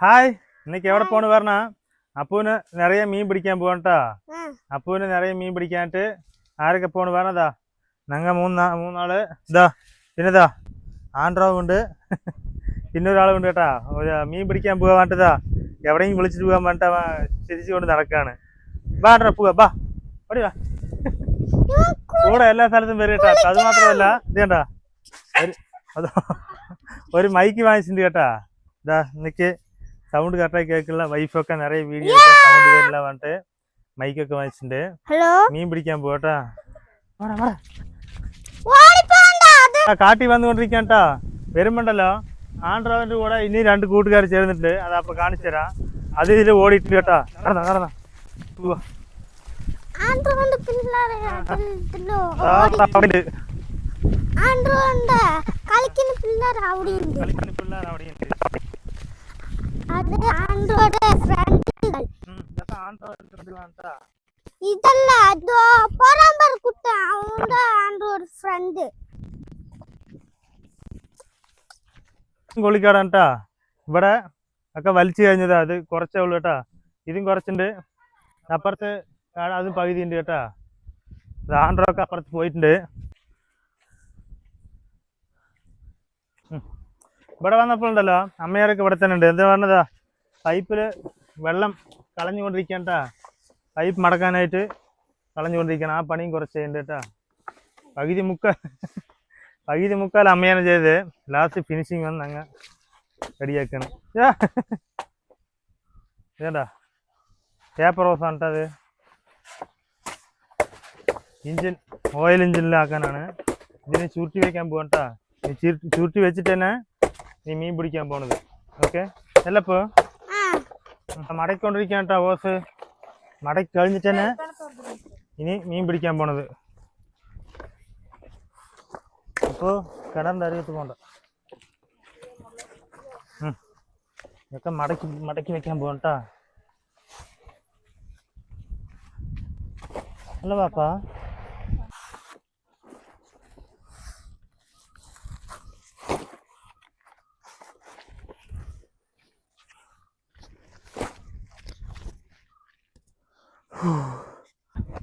Hi இன்னைக்கு എവിടെ പോണ് പറഞ്ഞ അപ്പൂന് നിറയെ മീൻ പിടിക്കാൻ പോകണ്ടാ അപ്പൂന് നിറയെ മീൻ പിടിക്കാനായിട്ട് ആരൊക്കെ പോണ് പറഞ്ഞതാ ഞങ്ങ മൂന്നാ മൂന്നാള് ഇതാ പിന്നെതാ ആൻഡ്രോവ് ഉണ്ട് പിന്നെ ഒരാളുണ്ട് കേട്ടാ ഒരു മീൻ പിടിക്കാൻ പോകാൻ വേണ്ടതാ എവിടെയും വിളിച്ചിട്ട് പോകാൻ വേണ്ട തിരിച്ചു കൊണ്ട് നടക്കാണ് വാ ആൻഡ്രോ പോവാ ബാ ഓടി വാ കൂടെ എല്ലാ സ്ഥലത്തും വരും കേട്ടാ അത് മാത്രമല്ല ഇത് കണ്ടാ ഒരു അത് ഒരു മൈക്ക് വാങ്ങിച്ചിട്ടുണ്ട് കേട്ടാ ഇതാ നിനക്ക് സൗണ്ട് കറക്റ്റായി കേൾക്കില്ല വൈഫൊക്കെ നിറയെ വീഡിയോ സൗണ്ട് വരില്ല പറഞ്ഞിട്ട് മൈക്കൊക്കെ വാങ്ങിച്ചിട്ടുണ്ട് ഹലോ മീൻ പിടിക്കാൻ പോകട്ടാ വാടാ വാടാ ഓടിപ്പോണ്ട അത് ആ കാട്ടി വന്നുകൊണ്ടിരിക്കാൻ കേട്ടാ വരുമ്പോണ്ടല്ലോ ആൻഡ്രോവിന്റെ കൂടെ ഇനി രണ്ട് കൂട്ടുകാർ ചേർന്നിട്ട് അത് അപ്പൊ കാണിച്ചു തരാം അത് ഇതിൽ ഓടിയിട്ടുണ്ട് കേട്ടാ നടന്ന നടന്ന പോവാ ആൻഡ്രോണ്ട് പിള്ളേരെ പിള്ളേരോ ആ, അവിടെ ഉണ്ട്. ആൻഡ്രോണ്ട് കളിക്കുന്ന പിള്ളേർ അവിടെ ഉണ്ട് കളിക്കുന്ന പിള്ളേർ അവിടെയുണ്ട്. അത് ആൻഡ്രോയുടെ ഫ്രണ്ടുകൾ ഉം, ഇതൊക്കെ ആൻഡ്രോയിഡ് ഫ്രണ്ടിലാണ് കേട്ടാ. ഇതല്ല അത് പരമ്പര കുട്ട അവന്റെ ആൻഡ്രോയിഡ് ഫ്രണ്ട് കൊള്ളിക്കാടാണ് കേട്ടാ ഇവിടെ ഒക്കെ വലിച്ചു കഴിഞ്ഞതാ അത് കുറച്ചേ ഉള്ളൂ കേട്ടാ ഇതും കുറച്ചുണ്ട് അപ്പുറത്ത് ആ- അതും പകുതി ഉണ്ട് കേട്ടാ ഇത് ആൻഡ്രോക്കെ അപ്പുറത്ത് പോയിട്ടുണ്ട് ഇവിടെ വന്നപ്പോഴുണ്ടല്ലോ അമ്മയാരൊക്കെ ഇവിടെ തന്നെ ഉണ്ട്. എന്താ പറഞ്ഞതാ? പൈപ്പിൽ വെള്ളം കളഞ്ഞുകൊണ്ടിരിക്കാൻ കേട്ടാ പൈപ്പ് മടക്കാനായിട്ട് കളഞ്ഞുകൊണ്ടിരിക്കണം ആ പണിയും കുറച്ച് ചെയ്യുന്നുണ്ട് കേട്ടാ പകുതി മുക്കാൽ പകുതി മുക്കാൽ അമ്മയാണ് ചെയ്ത് ലാസ്റ്റ് ഫിനിഷിങ് വന്ന് അങ്ങ് റെഡിയാക്കണം ഇതേണ്ടാ പേപ്പർ റോസ് ആണ് അത്. ഇഞ്ചിൻ ഓയിൽ ഇഞ്ചിനിലാക്കാനാണ് ഇതിനെ ചുരുട്ടി വെക്കാൻ പോകണ്ടാ ചുരുട്ടി വെച്ചിട്ട് തന്നെ നീ മീൻ പിടിക്കാൻ പോണത്. ഓക്കെ അല്ലപ്പോ മടക്കൊണ്ടിരിക്കാൻ കേട്ടോ ബോസ്. മടക്കി കഴിഞ്ഞിട്ട് തന്നെ ഇനി മീൻ പിടിക്കാൻ പോണത്. അപ്പോൾ കിണറിന്റെ അരികത്ത് പോണ്ട. ഉം. ഇതൊക്കെ മടക്കി മടക്കി വെക്കാൻ പോകണ്ട അല്ല പാപ്പാ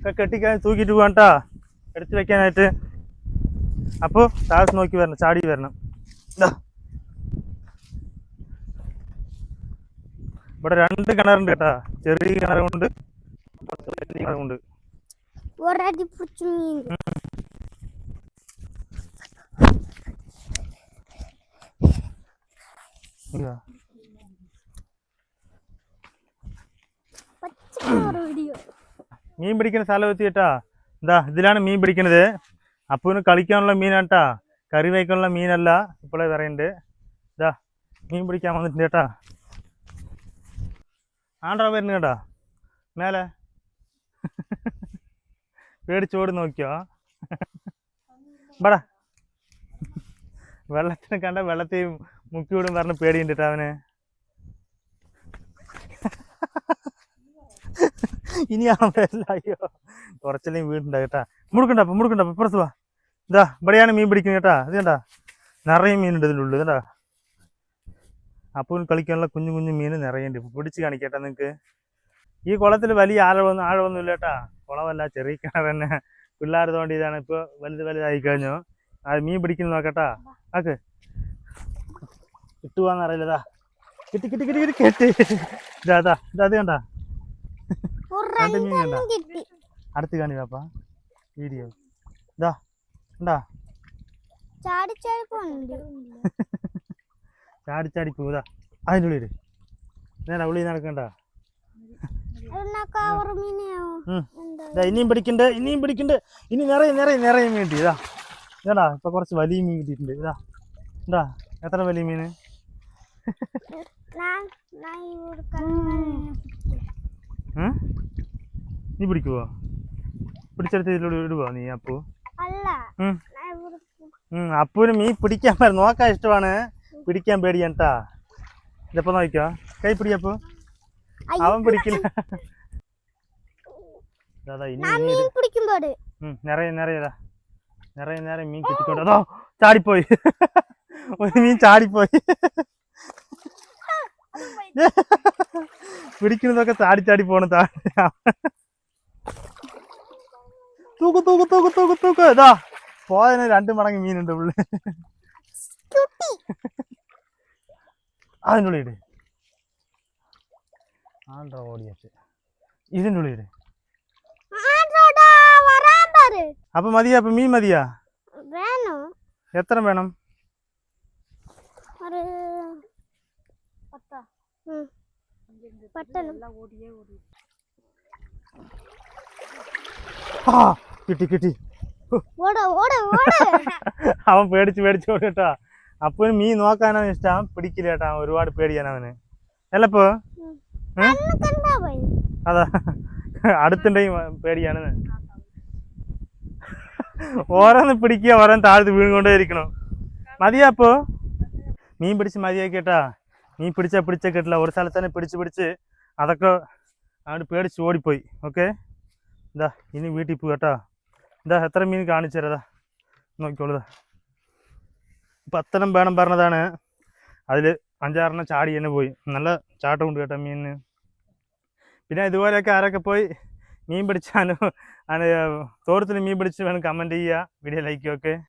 ഒക്കെ കെട്ടിക്കാൻ തൂക്കിയിട്ട് പോകണ്ടാ എടുത്ത് വെക്കാനായിട്ട്. അപ്പോൾ താഴത്ത് നോക്കി വരണം ചാടി വരണം. എന്താ ഇവിടെ രണ്ട് കിണറുണ്ട് കേട്ടാ. ചെറിയ കിണറുണ്ട് കിണറുണ്ട് വീഡിയോ. മീൻ പിടിക്കുന്ന സ്ഥലം എത്തിയിട്ടാ എന്താ ഇതിലാണ് മീൻ പിടിക്കുന്നത് അപ്പൂന് കളിക്കാനുള്ള മീനാട്ടാ. കറി വയ്ക്കാനുള്ള മീനല്ല. ഇപ്പോഴേ പറയുന്നുണ്ട് ഇതാ മീൻ പിടിക്കാൻ വന്നിട്ടുണ്ട് കേട്ടാ. ആണ്ടാ വരുന്നു കേട്ടാ. മേലെ. പേടിച്ചോട് നോക്കിയോ? ബടാ വെള്ളത്തിനെ കണ്ട വെള്ളത്തിൽ മുക്കി വിടും പറഞ്ഞ് പേടിയുണ്ട് കേട്ടോ അവന്. ഇനി അവല്ല അയ്യോ. കുറച്ചല്ലേ വീടുണ്ടാവും കേട്ടാ. മുടുക്കണ്ട മുടുക്കണ്ടപ്പ മുടുക്കണ്ട ഇപ്പുറത്ത് വാ. ഇതാ ഇവിടെയാണ് മീൻ പിടിക്കുന്നത് കേട്ടാ. ഇത് കണ്ടാ? നിറയെ മീനുണ്ട് ഇതിനുള്ളിൽ ഇതാ അപ്പോൾ കളിക്കാനുള്ള കുഞ്ഞു കുഞ്ഞു മീൻ നിറയുണ്ട് പിടിച്ച് കാണിക്കട്ടെ നിങ്ങക്ക്. ഈ കുളത്തിൽ വലിയ ആഴമൊന്നും ആഴമൊന്നും ഇല്ല കേട്ടാ. കുളമല്ല ചെറിയ കിണർ തന്നെ. പിള്ളേർ തോണ്ടിയതാണ് ഇപ്പൊ വലുത് വലുതായി കഴിഞ്ഞു. ആ മീൻ പിടിക്കുന്നു നോക്കട്ടാ ആക്ക്. കിട്ടുവാന്നറിയില്ലതാ കിട്ടി കിട്ടി കിട്ടി കിട്ടി കെട്ടി. ഇതാ ഇതാ ഇതാ അത് കണ്ടാ? രണ്ട് മീൻ കണ്ടാ അടുത്ത് കാണി പാപ്പാ വീഡിയോ. ഇതാ ഉണ്ടാ ചാടി ചാടി പോതാ അതിന്റെ ഉള്ളിൽ നേടാ ഉള്ളിൽ നടക്കണ്ട? ഇതാ ഇനിയും പിടിക്കണ്ട് ഇനിയും പിടിക്കണ്ട്. ഇനി നിറയെ നിറയെ നിറയെ മീൻ കിട്ടി ഇതാ. ഇതാടാ ഇപ്പൊ കുറച്ച് വലിയ മീൻ കിട്ടിയിട്ടുണ്ട് ഇതാ. ഉണ്ടാ എത്ര വലിയ മീൻ? നീ പിടിക്കുവോ? പിടിച്ചെടുത്ത് ഇതിലൂടെ ഇടുവോ നീ അപ്പു? അപ്പുവിന് മീൻ പിടിക്കാൻ പ- നോക്കാൻ ഇഷ്ടമാണ്. പിടിക്കാൻ പേടിയാണ് കേട്ടാ ഇതിപ്പോ നോക്കിക്കോ? കൈ പിടിക്കപ്പു അവൻ പിടിക്കില്ല. നിറയെ നിറയെതാ നിറയെ നേരെ മീൻ കിട്ടിക്കോട്ടെ അതോ ചാടിപ്പോയി. ഒരു മീൻ ചാടിപ്പോയി. പിടിക്കുന്നതൊക്കെ ചാടി ചാടി പോണ താ തൂക്ക് തൂക്ക് തൂക്ക് തൂക്ക് തൂക്ക്. ഇതാ പോയതിന് രണ്ട് മടങ്ങ് മീനുണ്ട് പുള്ളി. അതിന്റെ ഉള്ളിൽ ആണ്ടാ ഓടിയച്ച് ഇതിന്റെ ഉള്ളിൽ അപ്പൊ മതിയാ അപ്പൊ മീൻ മതിയാ? എത്ര വേണം. പെട്ടെന്ന്. ആ കിട്ടി കിട്ടി. അവൻ പേടിച്ച് പേടിച്ച് ഓടിട്ടാ അപ്പന് മീൻ നോക്കാനാണ് ഇഷ്ടം. പിടിക്കില്ല കേട്ടാ. ഒരുപാട് പേടിയാണ് അവന്. അല്ലപ്പോ അതാ. അടുത്തുണ്ടെങ്കിൽ പേടിയാണ്. ഓരോന്ന് പിടിക്കുക ഓരോന്ന് താഴ്ത്ത് വീണുകൊണ്ടേ ഇരിക്കണം മതിയാ അപ്പോ? മീൻ പിടിച്ച് കേട്ടാ. മീൻ പിടിച്ച പിടിച്ച കിട്ടില്ല. ഒരു സ്ഥലത്ത് തന്നെ പിടിച്ച് പിടിച്ച് അതൊക്കെ അങ്ങോട്ട് പേടിച്ച് ഓടിപ്പോയി. ഓക്കെ? ഇതാ ഇനി വീട്ടിൽ പോയി കേട്ടാ. ഇതാ എത്ര മീൻ കാണിച്ചു തരാതാ നോക്കിക്കോളുതാ പത്തനം വേണം പറഞ്ഞതാണ്. അതിൽ അഞ്ചാറെണ്ണം ചാടി തന്നെ പോയി. നല്ല ചാട്ടം ഉണ്ട് കേട്ടോ മീനിന്. പിന്നെ ഇതുപോലെയൊക്കെ ആരൊക്കെ പോയി മീൻ പിടിച്ചാലും തോരത്തിന് മീൻ പിടിച്ച് വേണം കമന്റ് ചെയ്യുക. വീഡിയോ ലൈക്ക് ഒക്കെ.